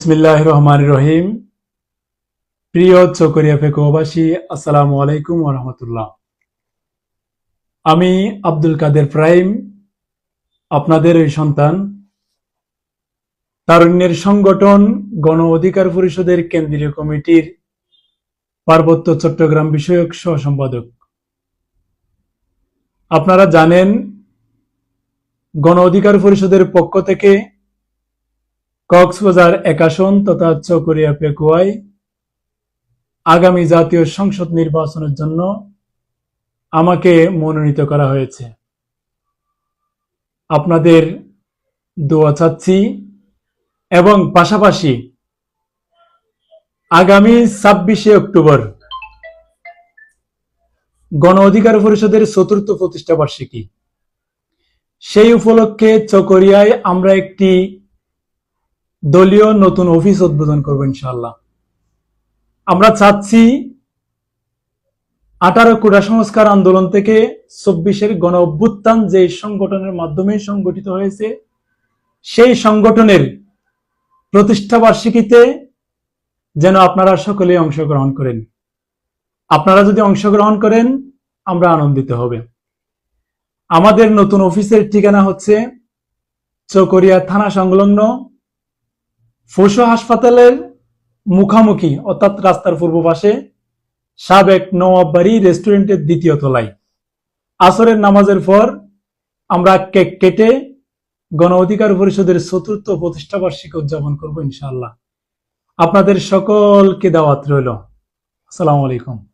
বিসমিল্লাহ রহমান রহিম প্রিয় চকরিয়া ফেকুবাসী আসসালামু আলাইকুম রহমতুল্লাহ। আমি আব্দুল কাদের প্রাইম, আপনাদের এই সন্তান। তারুণ্যের সংগঠন গণ অধিকার পরিষদের কেন্দ্রীয় কমিটির পার্বত্য চট্টগ্রাম বিষয়ক সহ সম্পাদক আপনারা জানেন, গণ অধিকার পরিষদের পক্ষ থেকে কক্সবাজার, একাশন তথা চকরিয়া পেকুয়ায় আগামী জাতীয় সংসদ নির্বাচনের জন্য আমাকে মনোনীত করা হয়েছে। আপনাদের দোয়া চাচ্ছি এবং পাশাপাশি আগামী ছাব্বিশে অক্টোবর গণ অধিকার পরিষদের চতুর্থ প্রতিষ্ঠা বার্ষিকী। সেই উপলক্ষে চকরিয়ায় আমরা একটি দলীয় নতুন অফিস উদ্বোধন করব ইনশাল্লাহ আমরা চাচ্ছি আঠারো কোটা সংস্কার আন্দোলন থেকে চব্বিশের গণ অভ্যুত্থান যে সংগঠনের মাধ্যমে সংগঠিত হয়েছে, সেই সংগঠনের প্রতিষ্ঠা বার্ষিকীতে যেন আপনারা সকলে অংশগ্রহণ করেন। আপনারা যদি অংশগ্রহণ করেন, আমরা আনন্দিত হবে। আমাদের নতুন অফিসের ঠিকানা হচ্ছে চকরিয়া থানা সংলগ্ন ফসু হাসপাতালের মুখামুখি, অর্থাৎ রাস্তার পূর্ব পাশে, সাবেক নওয়াববাড়ি রেস্টুরেন্টের দ্বিতীয় তলায়। আসরের নামাজের পর আমরা কেক কেটে গণ অধিকার পরিষদের চতুর্থ প্রতিষ্ঠা বার্ষিকী উদযাপন করব ইনশাআল্লাহ। আপনাদের সকলকে দাওয়াত রইল। আসসালামু আলাইকুম।